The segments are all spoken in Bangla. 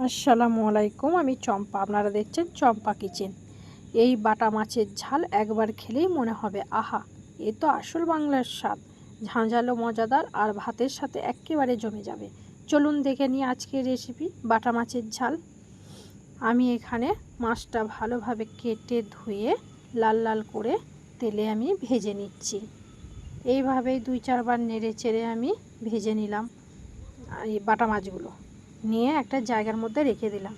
আসসালামু আলাইকুম, আমি চম্পা। আপনারা দেখছেন চম্পা কিচেন। এই বাটা মাছের ঝাল একবার খেলেই মনে হবে, আহা, এ তো আসল বাংলার স্বাদ। ঝাঁঝালো, মজাদার আর ভাতের সাথে একেবারে জমে যাবে। চলুন দেখে নিই আজকের রেসিপি বাটা মাছের ঝাল। আমি এখানে মাছটা ভালোভাবে কেটে ধুয়ে লাল লাল করে তেলে আমি ভেজে নিচ্ছি। এইভাবেই দুই চারবার নেড়ে চেড়ে আমি ভেজে নিলাম, এই বাটা মাছগুলো। নিয়ে একটা জায়গার মধ্যে রেখে দিলাম।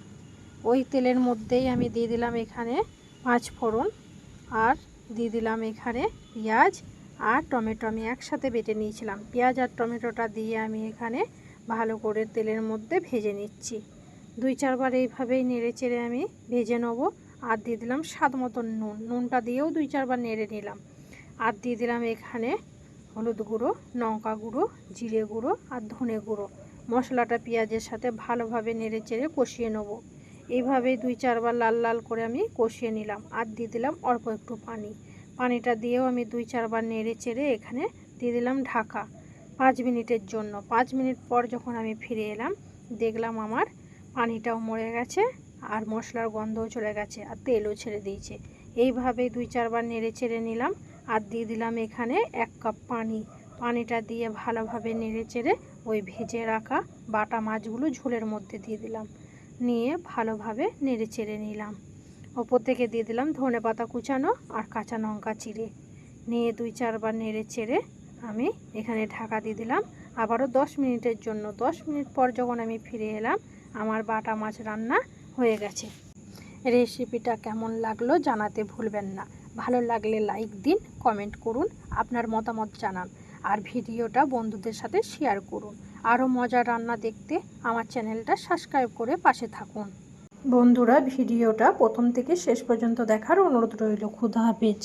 ওই তেলের মধ্যেই আমি দিয়ে দিলাম এখানে পাঁচ ফোড়ন আর দিয়ে দিলাম এখানে পেঁয়াজ আর টমেটো আমি একসাথে বেটে নিয়েছিলাম। পেঁয়াজ আর টমেটোটা দিয়ে আমি এখানে ভালো করে তেলের মধ্যে ভেজে নিচ্ছি। দুই চারবার এইভাবেই নেড়ে চেড়ে আমি ভেজে নেব। আর দিয়ে দিলাম স্বাদ মতন নুন। নুনটা দিয়েও দুই চারবার নেড়ে নিলাম। আর দিয়ে দিলাম এখানে হলুদ গুঁড়ো, লঙ্কা গুঁড়ো, জিরে গুঁড়ো আর ধনে গুঁড়ো। মশলাটা পেঁয়াজের সাথে ভালোভাবে নেড়ে চেড়ে কষিয়ে নেব। এইভাবে দুই চারবার লাল লাল করে আমি কষিয়ে নিলাম আর দিয়ে দিলাম অল্প একটু পানি। পানিটা দিয়েও আমি দুই চারবার নেড়ে চেড়ে এখানে দিয়ে দিলাম ঢাকা পাঁচ মিনিটের জন্য। পাঁচ মিনিট পর যখন আমি ফিরে এলাম, দেখলাম আমার পানিটাও মরে গেছে আর মশলার গন্ধও চলে গেছে আর তেলও ছেড়ে দিয়েছে। এইভাবে দুই চারবার নেড়ে চেড়ে নিলাম আর দিয়ে দিলাম এখানে এক কাপ পানি। পানিটা দিয়ে ভালোভাবে নেড়ে চেড়ে ওই ভেজে রাখা বাটা মাছগুলো ঝোলের মধ্যে দিয়ে দিলাম। নিয়ে ভালোভাবে নেড়ে চেড়ে নিলাম। ওপর থেকে দিয়ে দিলাম ধনে পাতা কুচানো আর কাঁচা লঙ্কা চিড়ে। নিয়ে দুই চারবার নেড়ে চেড়ে আমি এখানে ঢাকা দিয়ে দিলাম। আবারও দশ মিনিটের জন্য, দশ মিনিট পর যখন আমি ফিরে এলাম, আমার বাটা মাছ রান্না হয়ে গেছে। রেসিপিটা কেমন লাগল জানাতে ভুলবেন না। ভালো লাগলে লাইক দিন, কমেন্ট করুন, আপনার মতামত জানান। আর ভিডিওটা বন্ধুদের সাথে শেয়ার করুন। আরও মজার রান্না দেখতে আমার চ্যানেলটা সাবস্ক্রাইব করে পাশে থাকুন। বন্ধুরা, ভিডিওটা প্রথম থেকে শেষ পর্যন্ত দেখার অনুরোধ রইল। ক্ষুধা হাফেজ।